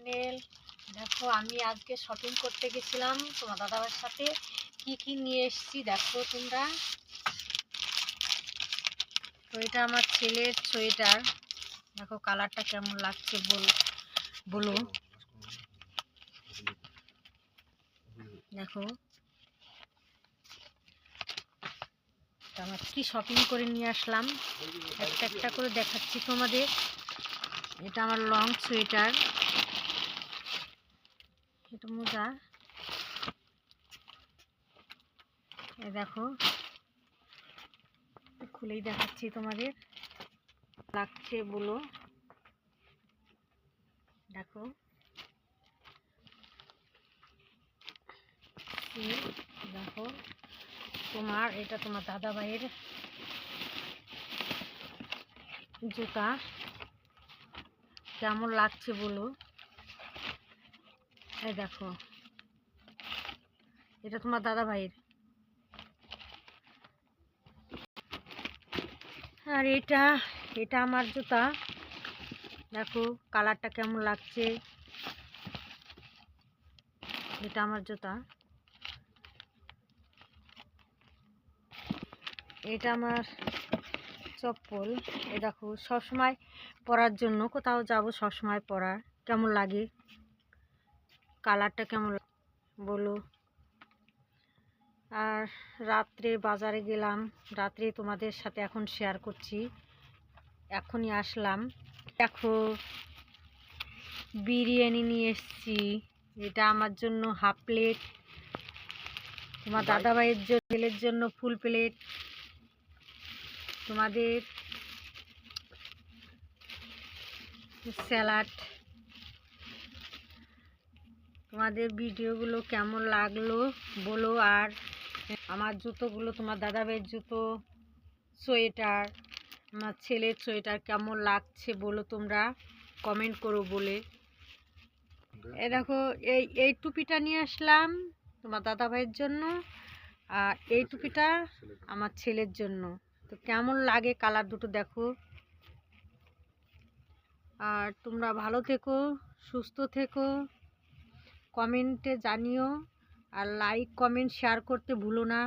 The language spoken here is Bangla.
থাম্বনেল দেখো, আমি আজকে শপিং করতে গেছিলাম তোমার দাদাবার সাথে। কি কি নিয়ে এসেছি দেখো তোমরা। তো এটা আমার ছেলের সোয়েটার। দেখো, কালারটা কেমন লাগছে বল, বলো। দেখো। আমার কি শপিং করে নিয়ে আসলাম? একটা একটা করে দেখাচ্ছি তোমাদের। এটা আমার লং সোয়েটার। এটা মোজা। এ দেখো। খুলেই দেখাচ্ছি তোমাদের। লাগছে বলো। দেখো। দেখো। তোমার, এটা তোমার দাদা ভাইয়ের জুতা। কেমন লাগছে বলো? এই দেখো। এটা তোমার দাদা ভাইয়ের। আর এটা এটা আমার জুতা। দেখো, কালারটা কেমন লাগছে? এটা আমার জুতা। এটা আমার চপ্পল। এ দেখো, সবসময় পরার জন্য কোথাও যাব সবসময় পরার। কেমন লাগে? কালারটা কেমন বলো। আর রাত্রে বাজারে গেলাম রাত্রে তোমাদের সাথে এখন শেয়ার করছি। এখনই আসলাম। দেখো বিরিয়ানি নিয়ে এসেছি। এটা আমার জন্য হাফ প্লেট তোমার দাদা ভাইয়ের জন্য ছেলের জন্য ফুল প্লেট তোমাদের স্যালাড তোমাদের ভিডিওগুলো কেমন লাগল বলো আর আমার জুতোগুলো, তোমার দাদা ভাইয়ের জুতো, সোয়েটার আমার ছেলের সোয়েটার কেমন লাগছে বলো তোমরা কমেন্ট করো বলে। এ দেখো, এই এই টুপিটা নিয়ে আসলাম তোমার দাদা ভাইয়ের জন্য আর এই টুপিটা আমার ছেলের জন্য। তো কেমন লাগে কালার দুটো দেখো। আর তোমরা ভালো থেকো, সুস্থ থেকো। কমেন্টে জানিও আর লাইক কমেন্ট শেয়ার করতে ভুলো না।